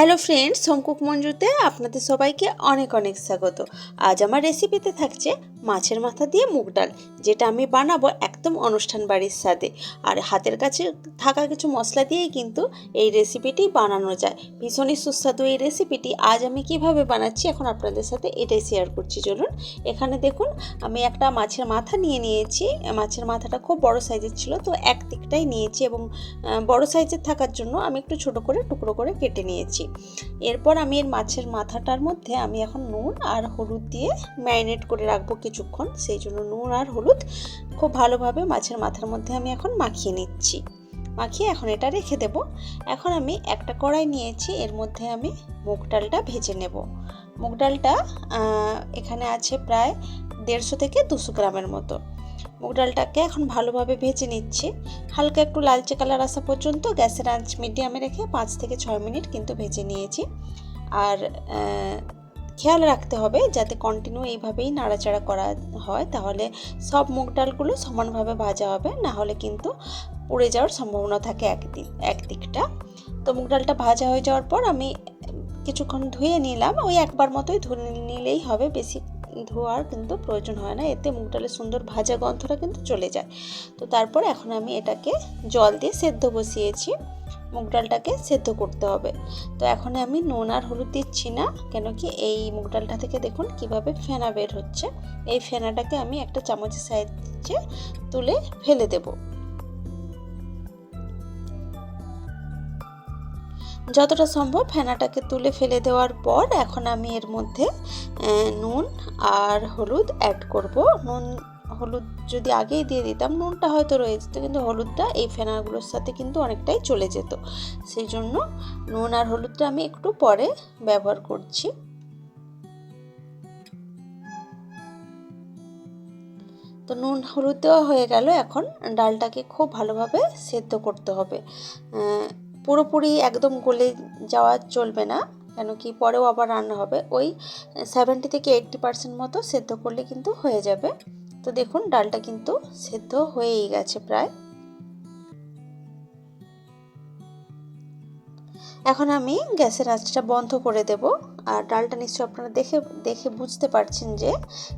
Hello friends শঙ্কুক মঞ্জুতে আপনাদের সবাইকে অনেক অনেক স্বাগত। আজ আমার রেসিপিতে থাকছে মাছের মাথা দিয়ে মুগ ডাল, যেটা আমি বানাবো একদম অনুষ্ঠান বাড়ির স্বাদে। আর হাতের কাছে থাকা কিছু মশলা দিয়েই কিন্তু এই রেসিপিটি বানানো যায়। ভীষণই সুস্বাদু এই রেসিপিটি আজ আমি কীভাবে বানাচ্ছি এখন আপনাদের সাথে এটাই শেয়ার করছি। চলুন, এখানে দেখুন, আমি একটা মাছের মাথা নিয়ে নিয়েছি। মাছের মাথাটা খুব বড় সাইজের ছিল, তো এক দিকটাই নিয়েছি এবং বড় সাইজের থাকার জন্য আমি একটু ছোট করে টুকরো করে কেটে নিয়েছি। এরপর আমি এর মাছের মাথাটার মধ্যে আমি এখন নুন আর হলুদ দিয়ে ম্যারিনেট করে রাখব কিছুক্ষণ। সেই জন্য নুন আর হলুদ খুব ভালোভাবে মাছের মাথার মধ্যে আমি এখন মাখিয়ে নিচ্ছি। মাখিয়ে এখন এটা রেখে দেব। এখন আমি একটা কড়াই নিয়েছি, এর মধ্যে আমি মুগ ডালটা ভেজে নেব। মুগ ডালটা এখানে আছে প্রায় দেড়শো থেকে দুশো গ্রামের মতো। মুগ ডালটাকে এখন ভালোভাবে ভেজে নিচ্ছি। হালকা একটু লালচে কালার আসা পর্যন্ত গ্যাসের আঁচ মিডিয়ামে রেখে পাঁচ থেকে ছয় মিনিট কিন্তু ভেজে নিয়েছি। আর খেয়াল রাখতে হবে যাতে কন্টিনিউ এইভাবেই নাড়াচাড়া করা হয়, তাহলে সব মুগ ডালগুলো সমানভাবে ভাজা হবে, না হলে কিন্তু পুড়ে যাওয়ার সম্ভাবনা থাকে একদিক একদিকটা। তো মুগ ডালটা ভাজা হয়ে যাওয়ার পর আমি কিছুক্ষণ ধুয়ে নিলাম, ওই একবার মতোই ধুয়ে নিলেই হবে, বেশি ধোয়ার কিন্তু প্রয়োজন হয় না, এতে মুগ ডালের সুন্দর ভাজা গন্ধটা কিন্তু চলে যায়। তো তারপর এখন আমি এটাকে জল দিয়ে সেদ্ধ বসিয়েছি। মুগ ডালটাকে সেদ্ধ করতে হবে। তো এখন আমি নুন আর হলুদ দিচ্ছি না, কেন কি এই মুগ ডালটা থেকে দেখুন কীভাবে ফেনা বের হচ্ছে। এই ফেনাটাকে আমি একটা চামচের সাহায্যে তুলে ফেলে দেব। যতটা সম্ভব ফেনাটাকে তুলে ফেলে দেওয়ার পর এখন আমি এর মধ্যে নুন আর হলুদ অ্যাড করব। নুন হলুদ যদি আগেই দিয়ে দিতাম, নুনটা হয়তো রয়ে যেত কিন্তু হলুদটা এই ফেনাগুলোর সাথে কিন্তু অনেকটাই চলে যেত। সেই জন্য নুন আর হলুদটা আমি একটু পরে ব্যবহার করছি। তো নুন, হলুদ দেওয়া হয়ে গেল। এখন ডালটাকে খুব ভালোভাবে সেদ্ধ করতে হবে। পুরোপুরি একদম গলে যাওয়া চলবে না, কেন কি পরেও আবার রান্না হবে। ওই সেভেন্টি থেকে এইটটি পার্সেন্ট মতো সেদ্ধ করলে কিন্তু হয়ে যাবে। তো দেখুন, ডালটা কিন্তু সেদ্ধ হয়েই গেছে প্রায়। এখন আমি গ্যাসের আঁচটা বন্ধ করে দেব। আর ডালটা নিশ্চয়ই আপনারা দেখে দেখে বুঝতে পারছেন যে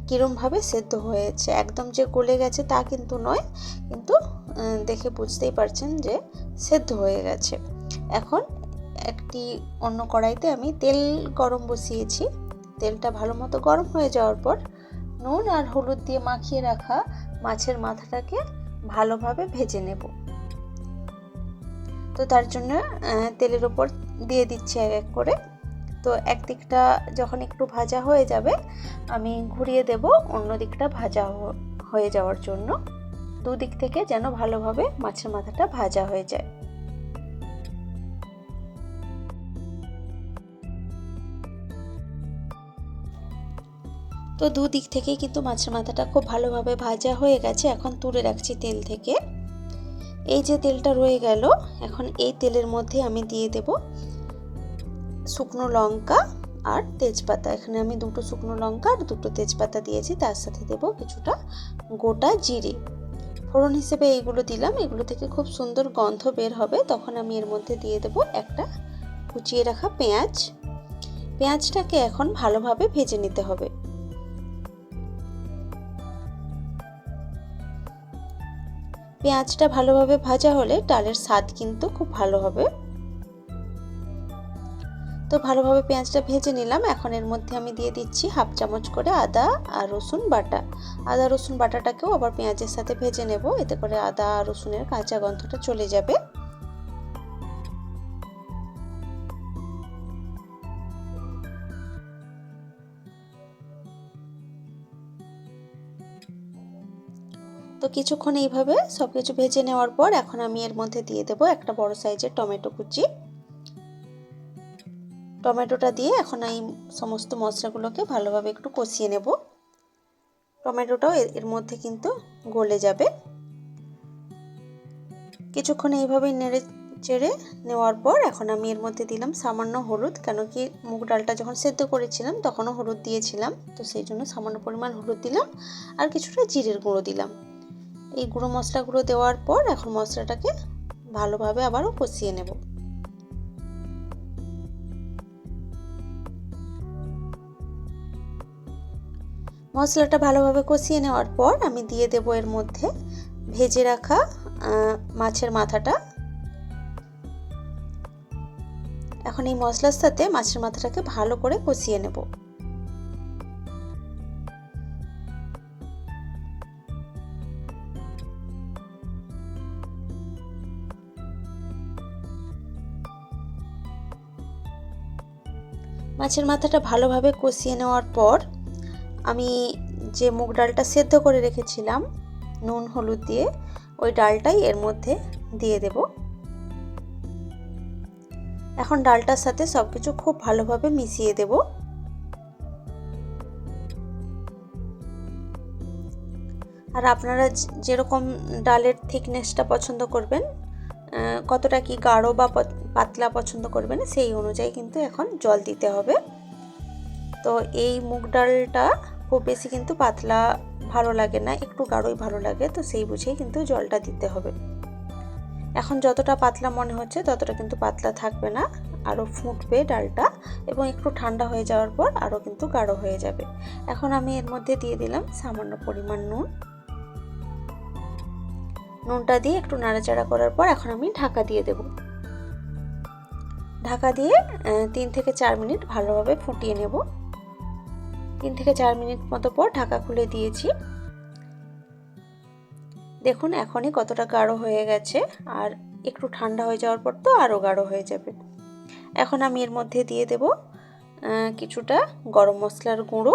কীরমভাবে সেদ্ধ হয়েছে। একদম যে গলে গেছে তা কিন্তু নয়, কিন্তু দেখে বুঝতেই পারছেন যে সেদ্ধ হয়ে গেছে। এখন একটি অন্য কড়াইতে আমি তেল গরম বসিয়েছি। তেলটা ভালো মতো গরম হয়ে যাওয়ার পর নুন আর হলুদ দিয়ে মাখিয়ে রাখা মাছের মাথাটাকে ভালোভাবে ভেজে নেব। তো তার জন্য তেলের ওপর দিয়ে দিচ্ছি এক এক করে। তো এক দিকটা যখন একটু ভাজা হয়ে যাবে, আমি ঘুরিয়ে দেব অন্য দিকটা ভাজা হয়ে যাওয়ার জন্য। দুদিক থেকে যেন ভালোভাবে মাছের মাথাটা ভাজা হয়ে যায়। তো দুদিক থেকেই কিন্তু মাছের মাথাটা খুব ভালোভাবে ভাজা হয়ে গেছে। এখন তুলে রাখছি তেল থেকে। এই যে তেলটা রয়ে গেল, এখন এই তেলের মধ্যে আমি দিয়ে দেব শুকনো লঙ্কা আর তেজপাতা। এখানে আমি দুটো শুকনো লঙ্কা আর দুটো তেজপাতা দিয়েছি, তার সাথে দেব কিছুটা গোটা জিরে। ফোড়ন হিসেবে এইগুলো দিলাম, এগুলো থেকে খুব সুন্দর গন্ধ বের হবে। তখন আমি এর মধ্যে দিয়ে দেব একটা কুচিয়ে রাখা পেঁয়াজ। পেঁয়াজটাকে এখন ভালোভাবে ভেজে নিতে হবে। পেঁয়াজটা ভালোভাবে ভাজা হলে ডালের স্বাদ কিন্তু খুব ভালো হবে। তো ভালোভাবে পেঁয়াজটা ভেজে নিলাম। এখন এর মধ্যে আমি দিয়ে দিচ্ছি হাফ চামচ করে আদা আর রসুন বাটা। আদা রসুন বাটাটাকেও আবার পেঁয়াজের সাথে ভেজে নেব। এতে করে আদা আর রসুনের কাঁচা গন্ধটা চলে যাবে। তো কিছুক্ষণ এইভাবে সব কিছু ভেজে নেওয়ার পর এখন আমি এর মধ্যে দিয়ে দেবো একটা বড় সাইজের টমেটো কুচি। টমেটোটা দিয়ে এখন এই সমস্ত মশলাগুলোকে ভালোভাবে একটু কষিয়ে নেব। টমেটোটাও এর- মধ্যে কিন্তু গলে যাবে। কিছুক্ষণ এইভাবেই নেড়ে চেড়ে নেওয়ার পর এখন আমি এর মধ্যে দিলাম সামান্য হলুদ, কেন কি মুগ ডালটা যখন সেদ্ধ করেছিলাম তখনও হলুদ দিয়েছিলাম, তো সেই জন্য সামান্য পরিমাণ হলুদ দিলাম আর কিছুটা জিরের গুঁড়ো দিলাম। এই গুঁড়ো মশলাগুলো দেওয়ার পর এখন মশলাটাকে ভালোভাবে আবারও কষিয়ে নেব। মশলাটা ভালোভাবে কষিয়ে নেওয়ার পর আমি দিয়ে দেব এর মধ্যে ভেজে রাখা মাছের মাথাটা। এখন এই মশলার সাথে মাছের মাথাটাকে ভালো করে কষিয়ে নেব। মাছের মাথাটা ভালোভাবে কষিয়ে নেওয়ার পর আমি যে মুগ ডালটা সেদ্ধ করে রেখেছিলাম, নুন, হলুদ দিয়ে, ওই ডালটাই এর মধ্যে দিয়ে দেব। এখন ডালটার সাথে সব কিছু খুব ভালোভাবে মিশিয়ে দেব। আর আপনারা যেরকম ডালের থিকনেসটা পছন্দ করবেন কতটা কি গাঢ় বা পাতলা পছন্দ করবেন সেই অনুযায়ী কিন্তু এখন জল দিতে হবে। তো এই মুগ ডালটা খুব বেশি কিন্তু পাতলা ভালো লাগে না, একটু গাঢ়ই ভালো লাগে, তো সেই বুঝেই কিন্তু জলটা দিতে হবে। এখন যতটা পাতলা মনে হচ্ছে, ততটা কিন্তু পাতলা থাকবে না, আরও ফুটবে ডালটা এবং একটু ঠান্ডা হয়ে যাওয়ার পর আরও কিন্তু গাঢ় হয়ে যাবে। এখন আমি এর মধ্যে দিয়ে দিলাম সামান্য পরিমাণ নুন। নুনটা দিয়ে একটু নাড়াচাড়া করার পর এখন আমি ঢাকা দিয়ে দেব। ঢাকা দিয়ে তিন থেকে চার মিনিট ভালোভাবে ফুটিয়ে নেব। তিন থেকে চার মিনিট মতো পর ঢাকা খুলে দিয়েছি। দেখুন, এখনই কতটা গাঢ় হয়ে গেছে, আর একটু ঠান্ডা হয়ে যাওয়ার পর তো আরও গাঢ় হয়ে যাবে। এখন আমি এর মধ্যে দিয়ে দেব কিছুটা গরম মশলার গুঁড়ো।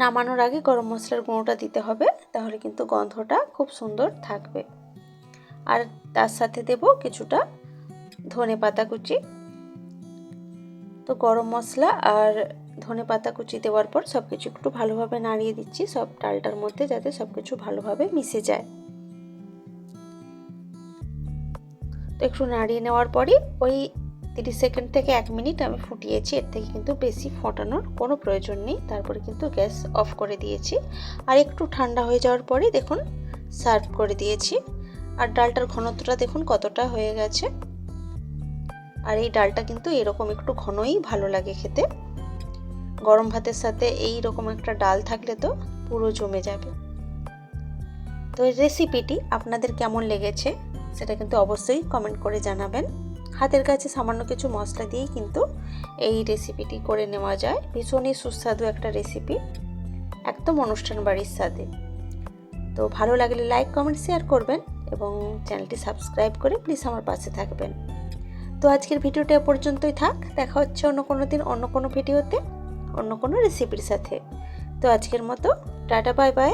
নামানোর আগে গরম মশলার গুঁড়োটা দিতে হবে, তাহলে কিন্তু গন্ধটা খুব সুন্দর থাকবে। আর তার সাথে দেব কিছুটা ধনে পাতা কুচি। তো গরম মশলা আর ধনে পাতা কুচি দেওয়ার পর সব কিছু একটু ভালোভাবে নাড়িয়ে দিচ্ছি, সব ডালটার মধ্যে যাতে সব কিছু ভালোভাবে মিশে যায়। তো একটু নাড়িয়ে নেওয়ার পরই ওই তিরিশ সেকেন্ড থেকে এক মিনিট আমি ফুটিয়েছি, এর থেকে কিন্তু বেশি ফোটানোর কোনো প্রয়োজন নেই। তারপরে কিন্তু গ্যাস অফ করে দিয়েছি। আর একটু ঠান্ডা হয়ে যাওয়ার পরে দেখুন, সার্ভ করে দিয়েছি। আর ডালটার ঘনত্বটা দেখুন কতটা হয়ে গেছে। আর এই ডালটা কিন্তু এরকম একটু ঘনই ভালো লাগে খেতে। গরম ভাতের সাথে এই রকম একটা ডাল থাকলে তো পুরো জমে যাবে। তো রেসিপিটি আপনাদের কেমন লেগেছে, সেটা কিন্তু অবশ্যই কমেন্ট করে জানাবেন। হাতের কাছে সামান্য কিছু মশলা দিয়েই কিন্তু এই রেসিপিটি করে নেওয়া যায়। ভীষণই সুস্বাদু একটা রেসিপি একদম অনুষ্ঠান বাড়ির স্বাদে। তো ভালো লাগলে লাইক কমেন্ট শেয়ার করবেন এবং চ্যানেলটি সাবস্ক্রাইব করে প্লিজ আমার পাশে থাকবেন। তো আজকের ভিডিওটা পর্যন্তই থাক। দেখা হচ্ছে অন্য কোনো দিন অন্য কোনো ভিডিওতে, অন্য কোনো রেসিপির সাথে। তো আজকের মতো টাটা বাই বাই